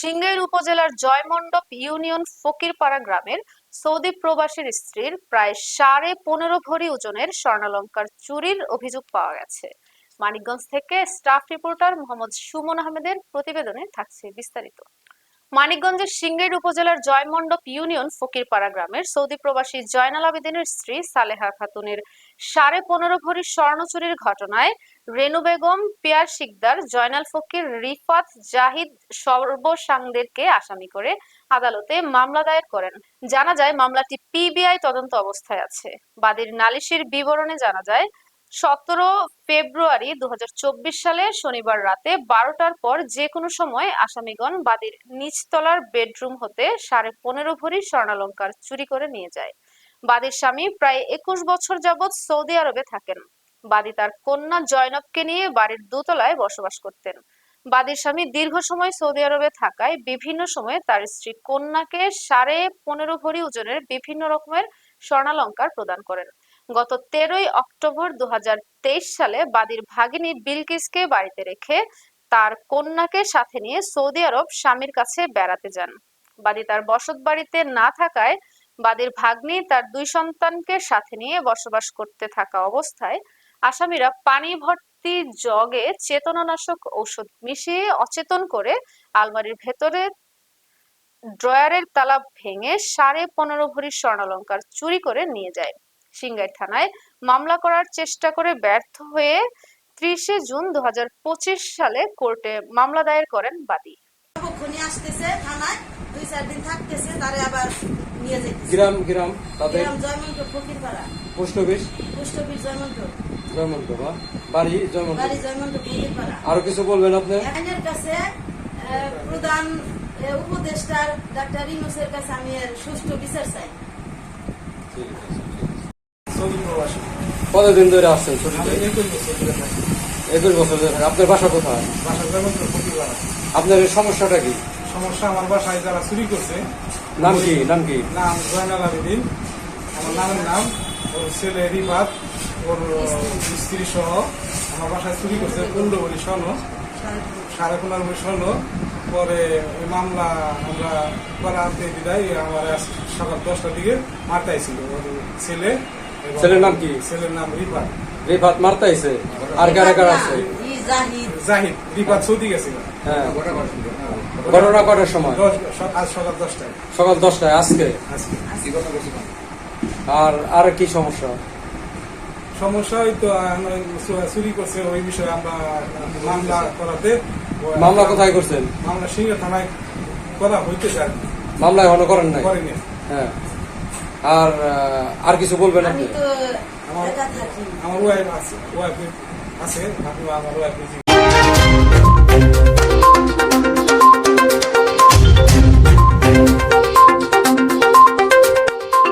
সিংগাইর উপজেলার জয়মণ্ডপ ইউনিয়ন ফকিরপাড়া গ্রামের সৌদি প্রবাসীর স্ত্রীর প্রায় সাড়ে পনেরো ভরি ওজনের স্বর্ণালঙ্কার চুরির অভিযোগ পাওয়া গেছে। মানিকগঞ্জ থেকে স্টাফ রিপোর্টার মোহাম্মদ সুমন আহমেদের প্রতিবেদনে থাকছে বিস্তারিত। মানিকগঞ্জের সিংগাইর উপজেলার জয়মণ্ডপ ইউনিয়ন ফকিরপাড়া গ্রামের সৌদি প্রবাসী জয়নাল আবেদিনের স্ত্রী সালেহা খাতুনের সাড়ে পনেরো ভরি স্বর্ণ চুরির ঘটনায় রেনু বেগম, পিয়ার শিকদার, জয়নাল ফকির, রিফাত জাহিদ সর্বসাংদেরকে আসামি করে আদালতে মামলা দায়ের করেন। জানা যায়, মামলাটি পিবিআই তদন্ত অবস্থায় আছে। বাদীর নালিশের বিবরণে জানা যায়, সতেরো ফেব্রুয়ারি দু হাজার চব্বিশ সালে শনিবার রাতে বারোটার পর যে কোনো সময় আসামিগণ বাদীর নিচতলার বেডরুম হতে সাড়ে পনেরো ভরি স্বর্ণালঙ্কার চুরি করে নিয়ে যায়। বাদীর স্বামী প্রায় একুশ বছর যাবৎ সৌদি আরবে থাকেন। বাদী তার কন্যা জয়নবকে নিয়ে বাড়ির দোতলায় বসবাস করতেন। বাদীর স্বামী দীর্ঘ সময় সৌদি আরবে থাকায় বিভিন্ন সময়ে তার স্ত্রী কন্যাকে সাড়ে পনেরো ভরি ওজনের বিভিন্ন রকমের স্বর্ণালঙ্কার প্রদান করেন। গত তেরোই অক্টোবর দু হাজার তেইশ সালে বাদীর ভাগিনী বিলকিসকে বাড়িতে রেখে তার কন্যাকে সাথে নিয়ে সৌদি আরব স্বামীর কাছে বেড়াতে যান। বাদী তার বসত বাড়িতে না থাকায় বাদীর ভাগ্নি তার দুই সন্তানকে সাথে নিয়ে বসবাস করতে থাকা অবস্থায় আসামিরা পানি ভর্তি জগে চেতনানাশক ঔষধ মিশিয়ে অচেতন করে আলমারির ভেতরে ড্রয়ারের তালা ভেঙে সাড়ে পনেরো ভরি স্বর্ণালঙ্কার চুরি করে নিয়ে যায়। সিঙ্গাই থানায় মামলা করার চেষ্টা করে ব্যর্থ হয়ে ত্রিশে জুন দু হাজার পঁচিশ সালে কোর্টে মামলা দায়ের করেন বাদী। পক্ষণি আসতেছে থানায় দুই চার দিন থাকতেছে তারে আবার নিয়ে যেতেছে গ্রাম গ্রাম তাদের গ্রাম Joymanta Fakirpara. Post office post office Joymanta. Joymanta বা? বাড়ি জয়মন্ত? বাড়ি জয়মন্ত ফকিরপাড়া। আরও কিছু বলবেন আপনি? আইনের কাছে প্রধান উপদেষ্টার ডাক্তার ইনুসের কাছে আমি এর সুষ্ঠু বিচার চাই। কতদিন ধরে আসছেন ছুটিতে? একুশ বছর ধরে। আপনার বাসা কোথায়? আপনার এই সমস্যাটা কি? সমস্যা আমার বাসায় যারা চুরি করছে নাম কি? নাম কি? নাম জয়নাল আবেদিন। আমার নামের নাম ওর ছেলে রিফাত ওর স্ত্রী সহ। আমার বাসায় চুরি করছে পনেরো বলি স্বর্ণ। সাড়ে পনেরো বলি স্বর্ণ। পরে ওই মামলা আমরা করাতে বিদায় আমার সকাল দশটার দিকে মারতাইছিল ওর ছেলে ছেলের নাম কি? ছেলের নাম রিফাত। রেফাত মারতাইছে আর কারা কারা আছে? জাহিদ। জাহিদ। রিফাত সৌদি গেছিল। হ্যাঁ। ঘটনা কটার সময়? আজ সকাল দশটায়। সকাল দশটায় আজকে? আজকে। আর আর কি সমস্যা? সমস্যা চুরি করছে ওই বিষয়ে আমরা মামলা করাতে মামলা কোথায় করছেন? মামলা সিংহ থানায় করা হইতে চায় মামলা এখনও করেন নাই? করেনি। হ্যাঁ। আর আর কিছু বলবেন আপনি? আমার- ওয়াইফ আছে ওয়াইফ আছে আমার ওয়াইফ